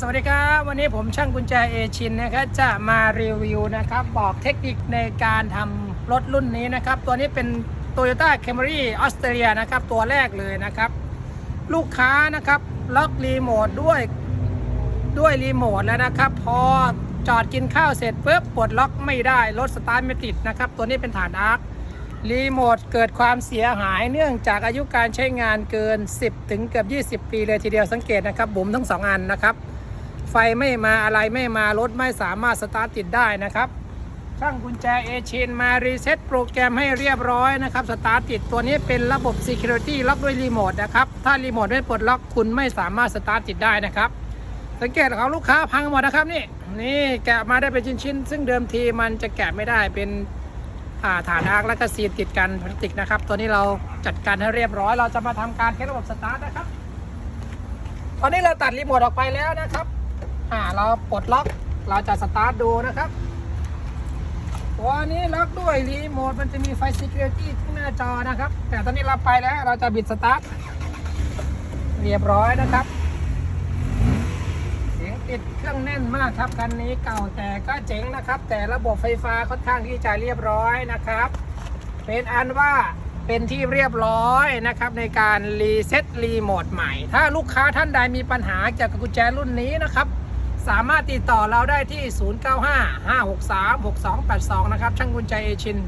สวัสดีครับวันนี้ผมช่างกุญแจเอชินนะครับจะมารีวิวนะครับ บอกเทคนิคในการทำรถรุ่นนี้นะครับ ตัวนี้เป็น Toyota Camry ออสเตรเลียนะครับ ตัวแรกเลยนะครับ ลูกค้านะครับ ล็อกรีโมทด้วยด้วยรีโมทแล้วนะครับ พอจอดกินข้าวเสร็จปุ๊บปลดล็อกไม่ได้ รถสตาร์ทไม่ติดนะครับ ตัวนี้เป็นฐานอาร์ครีโมทเกิดความเสียหายเนื่องจากอายุการใช้งานเกิน 10 ถึงเกือบ 20 ปีเลยทีเดียวสังเกตนะครับบุ๋มทั้ง 2 อันนะครับ ไฟไม่มาอะไรไม่มารถไม่สามารถสตาร์ทติดได้นะครับช่างกุญแจเอชินมารีเซ็ตโปรแกรมให้เรียบร้อยนะครับสตาร์ทติดตัวนี้เป็นระบบ Security ล็อกด้วยรีโมทนะครับ ถ้ารีโมทไม่ปลดล็อกคุณไม่สามารถสตาร์ทติดได้นะครับ สังเกตของลูกค้าพังหมดนะครับนี่นี่แกะมาได้เป็นชิ้นๆ ซึ่งเดิมทีมันจะแกะไม่ได้เป็นอ่าฐานอาร์คและก็ซีนติดกันพลาสติกนะครับ ตัวนี้เราจัดการให้เรียบร้อย เราจะมาทำการเทสระบบสตาร์ทนะครับ ตอนนี้เราตัดรีโมทออกไปแล้วนะครับ อ่าเราปลดล็อกเราจะสตาร์ทดูนะครับตัวนี้ล็อกด้วยรีโมทมันจะมีไฟ Security ที่หน้าจอนะครับ แต่ตอนนี้เราไปแล้วเราจะบิดสตาร์ทเรียบร้อยนะครับ เสียงติดเครื่องแน่นมากครับคันนี้เก่าแต่ก็เจ๋งนะครับ แต่ระบบไฟฟ้าค่อนข้างที่จะเรียบร้อยนะครับ เป็นอันว่าเป็นที่เรียบร้อยนะครับ ในการรีเซ็ตรีโมทใหม่ ถ้าลูกค้าท่านใดมีปัญหาเกี่ยวกับกุญแจรุ่นนี้นะครับ สามารถติดต่อเราได้ที่ 0955636282 นะครับ ช่างกุญแจเอชิน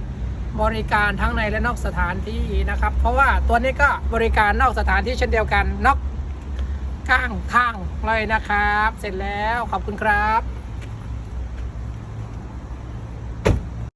บริการทั้งในและนอกสถานที่นะครับ เพราะว่าตัวนี้ก็บริการนอกสถานที่เช่นเดียวกันนอกข้างทางเลยนะครับ เสร็จแล้วขอบคุณครับ